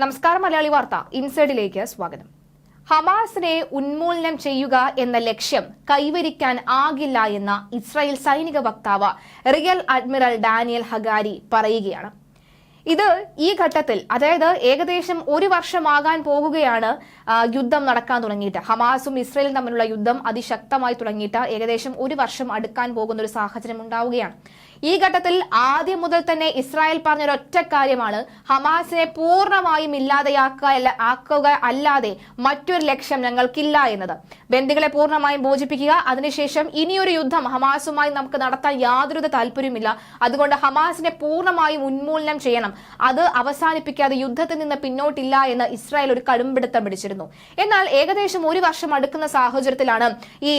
നമസ്കാരം മലയാളി വാർത്ത. ഇൻസൈഡിലേക്ക് സ്വാഗതം. ഹമാസിനെ ഉന്മൂലനം ചെയ്യുക എന്ന ലക്ഷ്യം കൈവരിക്കാൻ ആകില്ല എന്ന ഇസ്രായേൽ സൈനിക വക്താവ് റിയൽ അഡ്മിറൽ ഡാനിയൽ ഹഗാരി പറയുകയാണ്. ഇത് ഈ ഘട്ടത്തിൽ അതായത് ഏകദേശം ഒരു വർഷമാകാൻ പോകുകയാണ് യുദ്ധം നടക്കാൻ തുടങ്ങിയിട്ട്. ഹമാസും ഇസ്രയേലും തമ്മിലുള്ള യുദ്ധം അതിശക്തമായി തുടങ്ങിയിട്ട് ഏകദേശം ഒരു വർഷം അടുക്കാൻ പോകുന്ന ഒരു സാഹചര്യം ഉണ്ടാവുകയാണ്. ഈ ഘട്ടത്തിൽ ആദ്യം മുതൽ തന്നെ ഇസ്രായേൽ പറഞ്ഞൊരൊറ്റ കാര്യമാണ്. ഹമാസിനെ പൂർണമായും ഇല്ലാതെയാക്കുക ആക്കുക അല്ലാതെ മറ്റൊരു ലക്ഷ്യം ഞങ്ങൾക്കില്ല എന്നത്. ബന്ദികളെ പൂർണമായും മോചിപ്പിക്കുക അതിനുശേഷം ഇനിയൊരു യുദ്ധം ഹമാസുമായി നമുക്ക് നടത്താൻ യാതൊരു താല്പര്യമില്ല അതുകൊണ്ട് ഹമാസിനെ പൂർണമായും ഉന്മൂലനം ചെയ്യണം. അത് അവസാനിപ്പിക്കാതെ യുദ്ധത്തിൽ നിന്ന് പിന്നോട്ടില്ല എന്ന് ഇസ്രായേൽ ഒരു കടുംപിടുത്തം പിടിച്ചിരുന്നു. എന്നാൽ ഏകദേശം ഒരു വർഷം അടുക്കുന്ന സാഹചര്യത്തിലാണ് ഈ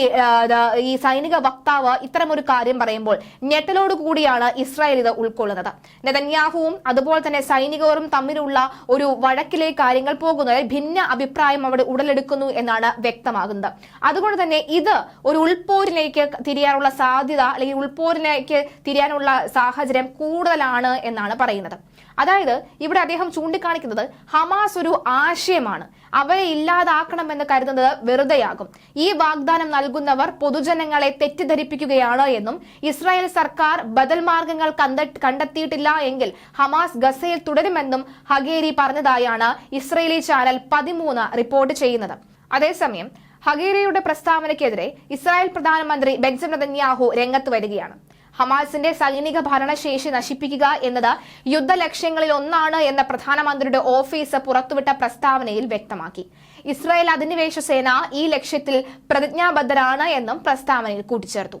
ഈ സൈനിക വക്താവ് ഇത്തരമൊരു കാര്യം പറയുമ്പോൾ ഞെട്ടലോട് കൂടിയാണ് ഇസ്രായേൽ ഇത് ഉൾക്കൊള്ളുന്നത്. നെതന്യാഹുവും അതുപോലെ തന്നെ സൈനികരും തമ്മിലുള്ള ഒരു വഴക്കിലെ കാര്യങ്ങൾ പോകുന്നത് ഭിന്ന അഭിപ്രായം അവിടെ ഉടലെടുക്കുന്നു എന്നാണ് വ്യക്തമാകുന്നത്. അതുകൊണ്ട് തന്നെ ഇത് ഒരു ഉൾപോരിലേക്ക് തിരിയാനുള്ള സാധ്യത അല്ലെങ്കിൽ ഉൾപോരിലേക്ക് തിരിയാനുള്ള സാഹചര്യം കൂടുതലാണ് എന്നാണ് പറയുന്നത്. അതായത് ഇവിടെ അദ്ദേഹം ചൂണ്ടിക്കാണിക്കുന്നത് ഹമാസ് ഒരു ആശയമാണ്. അവരെ ഇല്ലാതാക്കണമെന്ന് കരുതുന്നത് വെറുതെയാകും. ഈ വാഗ്ദാനം നൽകുന്നവർ പൊതുജനങ്ങളെ തെറ്റിദ്ധരിപ്പിക്കുകയാണ് എന്നും ഇസ്രായേൽ സർക്കാർ ബദൽ മാർഗങ്ങൾ കണ്ട- കണ്ടെത്തിയിട്ടില്ല എങ്കിൽ ഹമാസ് ഗസയിൽ തുടരുമെന്നും ഹഗേരി പറഞ്ഞതായാണ് ഇസ്രയേലി ചാനൽ പതിമൂന്ന് റിപ്പോർട്ട് ചെയ്യുന്നത്. അതേസമയം ഹഗേരിയുടെ പ്രസ്താവനയ്ക്കെതിരെ ഇസ്രായേൽ പ്രധാനമന്ത്രി ബെഞ്ചമിൻ നെതന്യാഹു രംഗത്ത് വരികയാണ്. ഹമാസിന്റെ സൈനിക ഭരണശേഷി നശിപ്പിക്കുക എന്നത് യുദ്ധലക്ഷ്യങ്ങളിൽ ഒന്നാണ് എന്ന പ്രധാനമന്ത്രിയുടെ ഓഫീസ് പുറത്തുവിട്ട പ്രസ്താവനയിൽ വ്യക്തമാക്കി. ഇസ്രായേൽ അധിനിവേശ സേന ഈ ലക്ഷ്യത്തിൽ പ്രതിജ്ഞാബദ്ധരാണ് എന്നും പ്രസ്താവനയിൽ കൂട്ടിച്ചേർത്തു.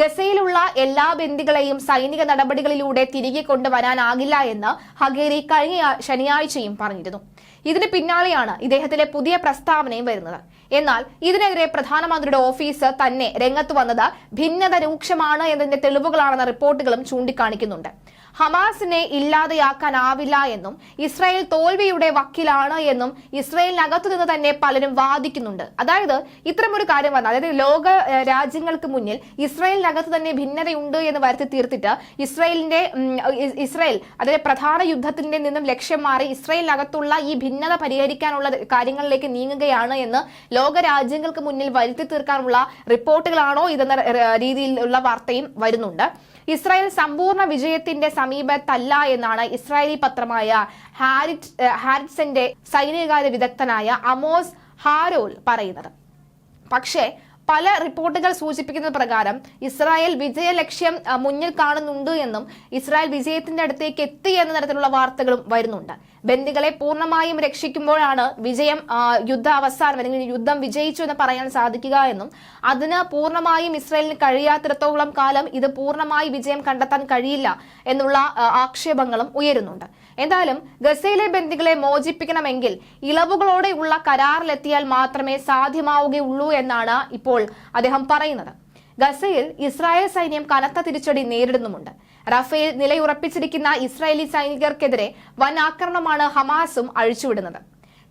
ഗസയിലുള്ള എല്ലാ ബന്ദികളെയും സൈനിക നടപടികളിലൂടെ തിരികെ കൊണ്ടുവരാനാകില്ല എന്ന് ഹഗേരി കഴിഞ്ഞ ശനിയാഴ്ചയും പറഞ്ഞിരുന്നു. ഇതിന് പിന്നാലെയാണ് ഇദ്ദേഹത്തിലെ പുതിയ പ്രസ്താവനയും വരുന്നത്. എന്നാൽ ഇതിനെതിരെ പ്രധാനമന്ത്രിയുടെ ഓഫീസ് തന്നെ രംഗത്ത് വന്നത് ഭിന്നത രൂക്ഷമാണ് എന്നതിന്റെ തെളിവുകളാണെന്ന റിപ്പോർട്ടുകളും ചൂണ്ടിക്കാണിക്കുന്നുണ്ട്. ഹമാസിനെ ഇല്ലാതെയാക്കാനാവില്ല എന്നും ഇസ്രായേൽ തോൽവിയുടെ വക്കിലാണ് എന്നും ഇസ്രായേലിനകത്തു നിന്ന് തന്നെ പലരും വാദിക്കുന്നുണ്ട്. അതായത് ഇത്തരമൊരു കാര്യം വന്നാൽ അതായത് ലോക രാജ്യങ്ങൾക്ക് മുന്നിൽ ഇസ്രായേലിനകത്ത് തന്നെ ഭിന്നതയുണ്ട് എന്ന് വരുത്തി തീർത്തിട്ട് ഇസ്രായേലിന്റെ ഇസ്രായേൽ അതായത് പ്രധാന യുദ്ധത്തിന്റെ നിന്നും ലക്ഷ്യം മാറി ഇസ്രായേലിനകത്തുള്ള ഈ ഭിന്നത പരിഹരിക്കാനുള്ള കാര്യങ്ങളിലേക്ക് നീങ്ങുകയാണ് എന്ന് ലോക രാജ്യങ്ങൾക്ക് മുന്നിൽ വരുത്തി തീർക്കാനുള്ള റിപ്പോർട്ടുകളാണോ ഇതെന്ന രീതിയിലുള്ള വാർത്തയും വരുന്നുണ്ട്. ഇസ്രായേൽ സമ്പൂർണ വിജയത്തിന്റെ സമീപത്തല്ല എന്നാണ് ഇസ്രായേലി പത്രമായ ഹാരിറ്റ് ഹാരിറ്റ്സന്റെ സൈനികകാര്യ വിദഗ്ധനായ അമോസ് ഹാരോൽ പറയുന്നത്. പക്ഷേ പല റിപ്പോർട്ടുകൾ സൂചിപ്പിക്കുന്ന പ്രകാരം ഇസ്രായേൽ വിജയ ലക്ഷ്യം മുന്നിൽ കാണുന്നുണ്ട് എന്നും ഇസ്രായേൽ വിജയത്തിന്റെ അടുത്തേക്ക് എത്തി എന്ന തരത്തിലുള്ള വാർത്തകളും വരുന്നുണ്ട്. ബന്ദികളെ പൂർണമായും രക്ഷിക്കുമ്പോഴാണ് വിജയം യുദ്ധ അവസാനം അല്ലെങ്കിൽ യുദ്ധം വിജയിച്ചു എന്ന് പറയാൻ സാധിക്കുക എന്നും അതിന് പൂർണമായും ഇസ്രായേലിന് കഴിയാത്തിടത്തോളം കാലം ഇത് പൂർണമായി വിജയം കണ്ടെത്താൻ കഴിയില്ല എന്നുള്ള ആക്ഷേപങ്ങളും ഉയരുന്നുണ്ട്. എന്തായാലും ഗസയിലെ ബന്ദികളെ മോചിപ്പിക്കണമെങ്കിൽ ഇളവുകളോടെയുള്ള കരാറിലെത്തിയാൽ മാത്രമേ സാധ്യമാവുകയുള്ളൂ എന്നാണ് ഇപ്പോൾ അദ്ദേഹം പറയുന്നത്. ഗസയിൽ ഇസ്രായേൽ സൈന്യം കനത്ത തിരിച്ചടി നേരിടുന്നുമുണ്ട്. റഫേൽ നിലയുറപ്പിച്ചിരിക്കുന്ന ഇസ്രായേലി സൈനികർക്കെതിരെ വൻ ആക്രമണമാണ് ഹമാസും അഴിച്ചുവിടുന്നത്.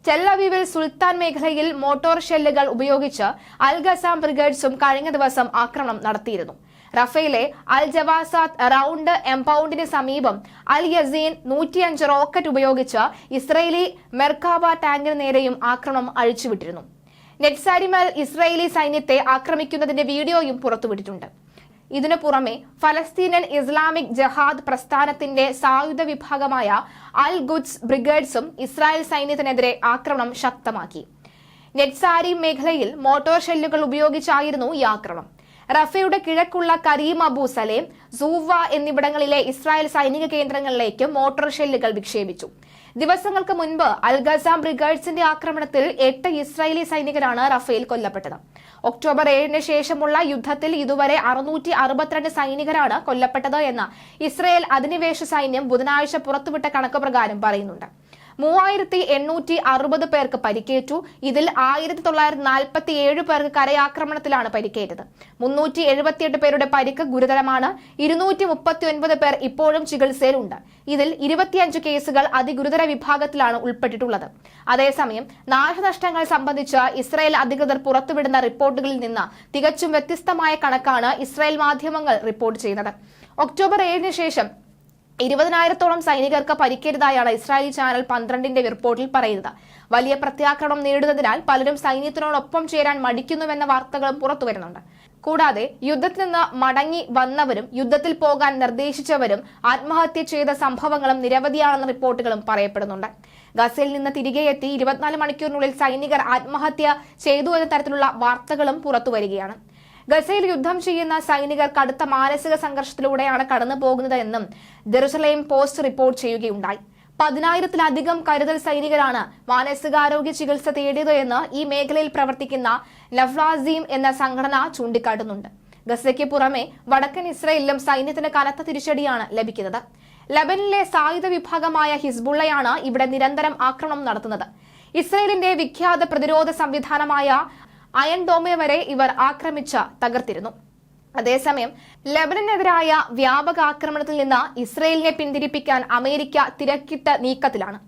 ടെല്ലവീവിൽ സുൽത്താൻ മേഖലയിൽ മോട്ടോർ ഷെല്ലുകൾ ഉപയോഗിച്ച് അൽ ഗസാം ബ്രിഗേഡ്സും കഴിഞ്ഞ ദിവസം ആക്രമണം നടത്തിയിരുന്നു. റഫേലെ അൽ ജവാസാത്ത് റൌണ്ട് എംപൗണ്ടിന് സമീപം അൽ യസീൻ നൂറ്റിയഞ്ച് റോക്കറ്റ് ഉപയോഗിച്ച് ഇസ്രയേലി മെർക്കാബ ടാങ്കിന് നേരെയും ആക്രമണം അഴിച്ചുവിട്ടിരുന്നു. നെറ്റ്സാരിമൽ ഇസ്രായേലി സൈന്യത്തെ ആക്രമിക്കുന്നതിന്റെ വീഡിയോയും പുറത്തുവിട്ടിട്ടുണ്ട്. ഇതിനു പുറമെ ഫലസ്തീനൻ ഇസ്ലാമിക് ജഹാദ് പ്രസ്ഥാനത്തിന്റെ സായുധ വിഭാഗമായ അൽ ഗുഡ്സ് ബ്രിഗേഡ്സും ഇസ്രായേൽ സൈന്യത്തിനെതിരെ ആക്രമണം ശക്തമാക്കി. നെറ്റ്സാരി മേഖലയിൽ മോട്ടോർ ഷെല്ലുകൾ ഉപയോഗിച്ചായിരുന്നു ഈ ആക്രമണം റഫയുടെ കിഴക്കുള്ള കരീം അബു സലേം സൂവ എന്നിവിടങ്ങളിലെ ഇസ്രായേൽ സൈനിക കേന്ദ്രങ്ങളിലേക്ക് മോട്ടോർ ഷെല്ലുകൾ വിക്ഷേപിച്ചു. ദിവസങ്ങൾക്ക് മുൻപ് അൽഗസാം ബ്രിഗേഡ്സിന്റെ ആക്രമണത്തിൽ എട്ട് ഇസ്രായേലി സൈനികരാണ് റഫേൽ കൊല്ലപ്പെട്ടത്. ഒക്ടോബർ ഏഴിന് ശേഷമുള്ള യുദ്ധത്തിൽ ഇതുവരെ അറുന്നൂറ്റി അറുപത്തിരണ്ട് സൈനികരാണ് കൊല്ലപ്പെട്ടത് എന്ന് ഇസ്രായേൽ അധിനിവേശ സൈന്യം ബുധനാഴ്ച പുറത്തുവിട്ട കണക്ക് പ്രകാരം പറയുന്നുണ്ട്. മൂവായിരത്തി എണ്ണൂറ്റി അറുപത് പേർക്ക് പരിക്കേറ്റു. ഇതിൽ ആയിരത്തി തൊള്ളായിരത്തി നാൽപ്പത്തി ഏഴ് പേർക്ക് കരയാക്രമണത്തിലാണ് പരിക്കേറ്റത്. മുന്നൂറ്റി എഴുപത്തിയെട്ട് പേരുടെ പരിക്ക് ഗുരുതരമാണ്. ഇരുന്നൂറ്റി മുപ്പത്തി ഒൻപത് പേർ ഇപ്പോഴും ചികിത്സയിലുണ്ട്. ഇതിൽ ഇരുപത്തിയഞ്ച് കേസുകൾ അതിഗുരുതര വിഭാഗത്തിലാണ് ഉൾപ്പെട്ടിട്ടുള്ളത്. അതേസമയം നാശനഷ്ടങ്ങൾ സംബന്ധിച്ച് ഇസ്രായേൽ അധികൃതർ പുറത്തുവിടുന്ന റിപ്പോർട്ടുകളിൽ നിന്ന് തികച്ചും വ്യത്യസ്തമായ കണക്കാണ് ഇസ്രായേൽ മാധ്യമങ്ങൾ റിപ്പോർട്ട് ചെയ്യുന്നത്. ഒക്ടോബർ ഏഴിന് ശേഷം ഇരുപതിനായിരത്തോളം സൈനികർക്ക് പരിക്കേറ്റതായാണ് ഇസ്രായേലി ചാനൽ പന്ത്രണ്ടിന്റെ റിപ്പോർട്ടിൽ പറയുന്നത്. വലിയ പ്രത്യാക്രമണം നേരിടുന്നതിനാൽ പലരും സൈന്യത്തിനോടൊപ്പം ചേരാൻ മടിക്കുന്നുവെന്ന വാർത്തകളും പുറത്തുവരുന്നുണ്ട് കൂടാതെ യുദ്ധത്തിൽ നിന്ന് മടങ്ങി വന്നവരും യുദ്ധത്തിൽ പോകാൻ നിർദ്ദേശിച്ചവരും ആത്മഹത്യ ചെയ്ത സംഭവങ്ങളും നിരവധിയാണെന്ന റിപ്പോർട്ടുകളും പറയപ്പെടുന്നുണ്ട്. ഗസയിൽ നിന്ന് തിരികെ എത്തി ഇരുപത്തിനാല് മണിക്കൂറിനുള്ളിൽ സൈനികർ ആത്മഹത്യ ചെയ്തു എന്ന തരത്തിലുള്ള വാർത്തകളും പുറത്തുവരികയാണ് ഗസയിൽ യുദ്ധം ചെയ്യുന്ന സൈനികർ കടുത്ത മാനസിക സംഘർഷത്തിലൂടെയാണ് കടന്നു പോകുന്നത് എന്നും ജെറുസലേം പോസ്റ്റ് റിപ്പോർട്ട് ചെയ്യുകയുണ്ടായി. പതിനായിരത്തിലധികം കരുതൽ സൈനികരാണ് മാനസികാരോഗ്യ ചികിത്സ തേടിയത് എന്ന് ഈ മേഖലയിൽ പ്രവർത്തിക്കുന്ന ലഫ്ലാസീം എന്ന സംഘടന ചൂണ്ടിക്കാട്ടുന്നുണ്ട്. ഗസയ്ക്ക് പുറമെ വടക്കൻ ഇസ്രയേലിലും സൈന്യത്തിന് കനത്ത തിരിച്ചടിയാണ് ലഭിക്കുന്നത്. ലബനിലെ സായുധ വിഭാഗമായ ഹിസ്ബുള്ളയാണ് ഇവിടെ നിരന്തരം ആക്രമണം നടത്തുന്നത്. ഇസ്രയേലിന്റെ വിഖ്യാത പ്രതിരോധ സംവിധാനമായ അയൺ ഡോമെ വരെ ഇവർ ആക്രമിച്ച് തകർത്തിരുന്നു. അതേസമയം ലബനനെതിരായ വ്യാപക ആക്രമണത്തിൽ നിന്ന് ഇസ്രയേലിനെ പിന്തിരിപ്പിക്കാൻ അമേരിക്ക തിരക്കിട്ട നീക്കത്തിലാണ്.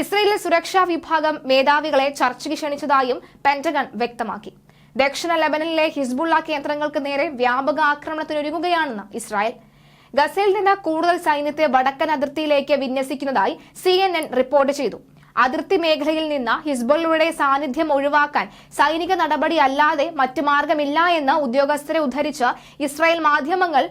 ഇസ്രയേലിലെ സുരക്ഷാ വിഭാഗം മേധാവികളെ ചർച്ചയ്ക്ക് ക്ഷണിച്ചതായും പെന്റഗൺ വ്യക്തമാക്കി. ദക്ഷിണ ലബനനിലെ ഹിസ്ബുള്ള കേന്ദ്രങ്ങൾക്ക് നേരെ വ്യാപക ആക്രമണത്തിനൊരുങ്ങുകയാണെന്ന് ഇസ്രായേൽ. ഗസയിൽ നിന്ന് കൂടുതൽ സൈന്യത്തെ വടക്കൻ അതിർത്തിയിലേക്ക് വിന്യസിക്കുന്നതായി സി റിപ്പോർട്ട് ചെയ്തു. അതിർത്തി മേഖലയിൽ നിന്ന് ഹിസ്ബുള്ളയുടെ സാന്നിധ്യം ഒഴിവാക്കാൻ സൈനിക നടപടി അല്ലാതെ മറ്റു മാർഗമില്ല എന്ന് ഉദ്യോഗസ്ഥരെ ഉദ്ധരിച്ച് ഇസ്രായേൽ മാധ്യമങ്ങൾ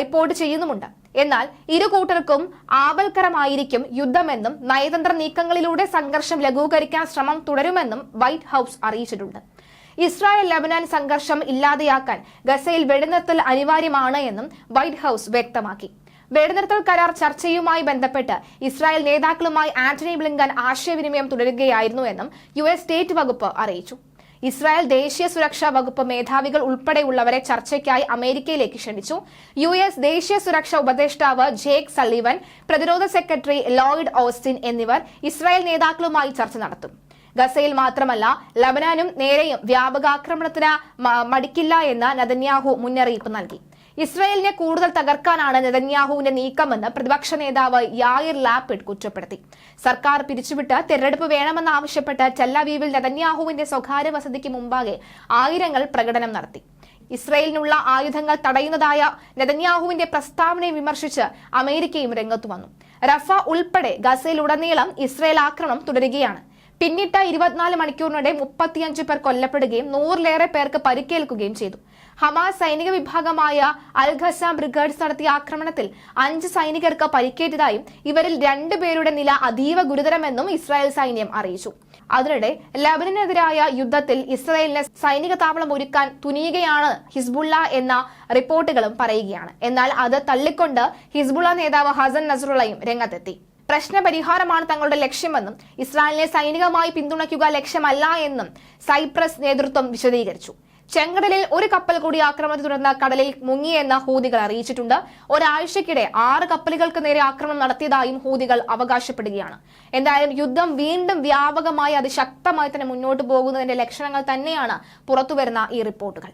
റിപ്പോർട്ട് ചെയ്യുന്നുമുണ്ട്. എന്നാൽ ഇരു കൂട്ടർക്കും ആപൽക്കരമായിരിക്കും യുദ്ധമെന്നും നയതന്ത്ര നീക്കങ്ങളിലൂടെ സംഘർഷം ലഘൂകരിക്കാൻ ശ്രമം തുടരുമെന്നും വൈറ്റ് ഹൌസ് അറിയിച്ചിട്ടുണ്ട്. ഇസ്രായേൽ ലബനാൻ സംഘർഷം ഇല്ലാതെയാക്കാൻ ഗസയിൽ വെടിനിർത്തൽ അനിവാര്യമാണ് എന്നും വൈറ്റ് ഹൌസ് വ്യക്തമാക്കി. വെടിനിർത്തൽ കരാർ ചർച്ചയുമായി ബന്ധപ്പെട്ട് ഇസ്രായേൽ നേതാക്കളുമായി ആന്റണി ബ്ലിങ്കൻ ആശയവിനിമയം തുടരുകയായിരുന്നു എന്നും യു എസ് സ്റ്റേറ്റ് വകുപ്പ് അറിയിച്ചു. ഇസ്രായേൽ ദേശീയ സുരക്ഷാ വകുപ്പ് മേധാവികൾ ഉൾപ്പെടെയുള്ളവരെ ചർച്ചയ്ക്കായി അമേരിക്കയിലേക്ക് ക്ഷണിച്ചു. യു എസ് ദേശീയ സുരക്ഷാ ഉപദേഷ്ടാവ് ജേക്ക് സള്ളിവൻ പ്രതിരോധ സെക്രട്ടറി ലോയിഡ് ഓസ്റ്റിൻ എന്നിവർ ഇസ്രായേൽ നേതാക്കളുമായി ചർച്ച നടത്തും. ഗസയിൽ മാത്രമല്ല ലബനാനും നേരെയും വ്യാപകാക്രമണത്തിന് മടിക്കില്ല എന്ന് നദന്യാഹു മുന്നറിയിപ്പ് നൽകി. ഇസ്രായേലിനെ കൂടുതൽ തകർക്കാനാണ് നെതന്യാഹുവിന്റെ നീക്കമെന്ന് പ്രതിപക്ഷ നേതാവ് യായിർ ലാപ്പിഡ് കുറ്റപ്പെടുത്തി. സർക്കാർ പിരിച്ചുവിട്ട് തെരഞ്ഞെടുപ്പ് വേണമെന്നാവശ്യപ്പെട്ട് ടെല്ലവീവിൽ നെതന്യാഹുവിന്റെ സ്വകാര്യ വസതിക്ക് മുമ്പാകെ ആയിരങ്ങൾ പ്രകടനം നടത്തി. ഇസ്രയേലിനുള്ള ആയുധങ്ങൾ തടയുന്നതായ നെതന്യാഹുവിന്റെ പ്രസ്താവനയെ വിമർശിച്ച് അമേരിക്കയും രംഗത്തു വന്നു. റഫ ഉൾപ്പെടെ ഗസയിലുടനീളം ഇസ്രയേൽ ആക്രമണം തുടരുകയാണ്. പിന്നിട്ട ഇരുപത്തിനാല് മണിക്കൂറിനിടെ മുപ്പത്തിയഞ്ച് പേർ കൊല്ലപ്പെടുകയും നൂറിലേറെ പേർക്ക് പരിക്കേൽക്കുകയും ചെയ്തു. ഹമാസ് സൈനിക വിഭാഗമായ അൽ ഖസാം ബ്രിഗേഡ്സ് നടത്തിയ ആക്രമണത്തിൽ അഞ്ച് സൈനികർക്ക് പരിക്കേറ്റതായും ഇവരിൽ രണ്ടുപേരുടെ നില അതീവ ഗുരുതരമെന്നും ഇസ്രായേൽ സൈന്യം അറിയിച്ചു. അതിനിടെ ലബനനെതിരായ യുദ്ധത്തിൽ ഇസ്രായേലിന് സൈനിക താവളം ഒരുക്കാൻ തുനിയുകയാണ് ഹിസ്ബുള്ള എന്ന റിപ്പോർട്ടുകളും പറയുകയാണ്. എന്നാൽ അത് തള്ളിക്കൊണ്ട് ഹിസ്ബുള്ള നേതാവ് ഹസൻ നസറുള്ളയും രംഗത്തെത്തി. പ്രശ്നപരിഹാരമാണ് തങ്ങളുടെ ലക്ഷ്യമെന്നും ഇസ്രായേലിനെ സൈനികമായി പിന്തുണയ്ക്കുക ലക്ഷ്യമല്ല എന്നും സൈപ്രസ് നേതൃത്വം വിശദീകരിച്ചു. ചെങ്കടലിൽ ഒരു കപ്പൽ കൂടി ആക്രമണത്തെ തുടർന്ന് കടലിൽ മുങ്ങിയെന്ന് ഹൂതികൾ അറിയിച്ചിട്ടുണ്ട്. ഒരാഴ്ചക്കിടെ ആറ് കപ്പലുകൾക്ക് നേരെ ആക്രമണം നടത്തിയതായും ഹൂതികൾ അവകാശപ്പെടുകയാണ്. എന്തായാലും യുദ്ധം വീണ്ടും വ്യാപകമായി അതിശക്തമായി തന്നെ മുന്നോട്ട് പോകുന്നതിന്റെ ലക്ഷണങ്ങൾ തന്നെയാണ് പുറത്തുവരുന്ന ഈ റിപ്പോർട്ടുകൾ.